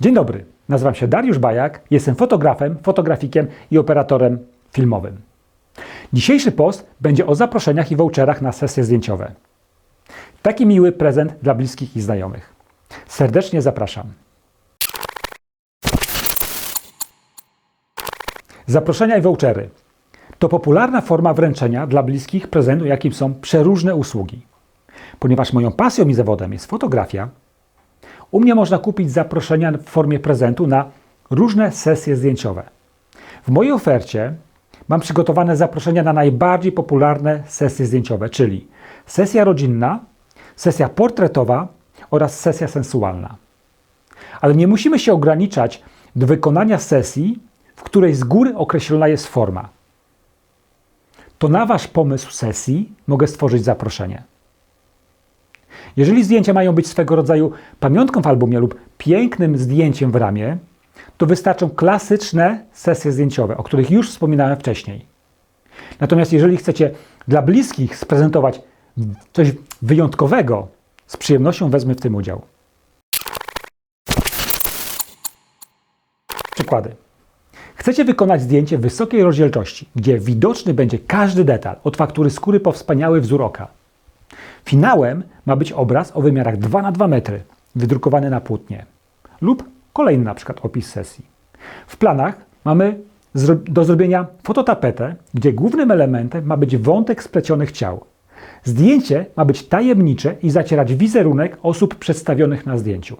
Dzień dobry, nazywam się Dariusz Bajak, jestem fotografem, fotografikiem i operatorem filmowym. Dzisiejszy post będzie o zaproszeniach i voucherach na sesje zdjęciowe. Taki miły prezent dla bliskich i znajomych. Serdecznie zapraszam. Zaproszenia i vouchery to popularna forma wręczenia dla bliskich prezentu, jakim są przeróżne usługi. Ponieważ moją pasją i zawodem jest fotografia, u mnie można kupić zaproszenia w formie prezentu na różne sesje zdjęciowe. W mojej ofercie mam przygotowane zaproszenia na najbardziej popularne sesje zdjęciowe, czyli sesja rodzinna, sesja portretowa oraz sesja sensualna. Ale nie musimy się ograniczać do wykonania sesji, w której z góry określona jest forma. To na Wasz pomysł sesji mogę stworzyć zaproszenie. Jeżeli zdjęcia mają być swego rodzaju pamiątką w albumie lub pięknym zdjęciem w ramie, to wystarczą klasyczne sesje zdjęciowe, o których już wspominałem wcześniej. Natomiast jeżeli chcecie dla bliskich sprezentować coś wyjątkowego, z przyjemnością wezmę w tym udział. Przykłady. Chcecie wykonać zdjęcie wysokiej rozdzielczości, gdzie widoczny będzie każdy detal, od faktury skóry po wspaniały wzór oka. Finałem ma być obraz o wymiarach 2 na 2 metry, wydrukowany na płótnie. Lub kolejny na przykład opis sesji. W planach mamy do zrobienia fototapetę, gdzie głównym elementem ma być wątek splecionych ciał. Zdjęcie ma być tajemnicze i zacierać wizerunek osób przedstawionych na zdjęciu.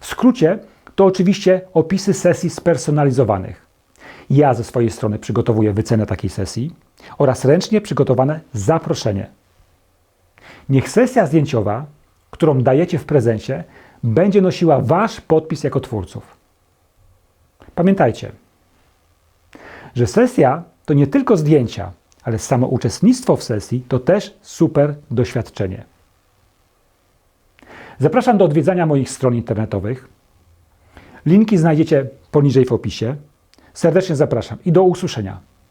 W skrócie to oczywiście opisy sesji spersonalizowanych. Ja ze swojej strony przygotowuję wycenę takiej sesji oraz ręcznie przygotowane zaproszenie. Niech sesja zdjęciowa, którą dajecie w prezencie, będzie nosiła Wasz podpis jako twórców. Pamiętajcie, że sesja to nie tylko zdjęcia, ale samo uczestnictwo w sesji to też super doświadczenie. Zapraszam do odwiedzania moich stron internetowych. Linki znajdziecie poniżej w opisie. Serdecznie zapraszam i do usłyszenia.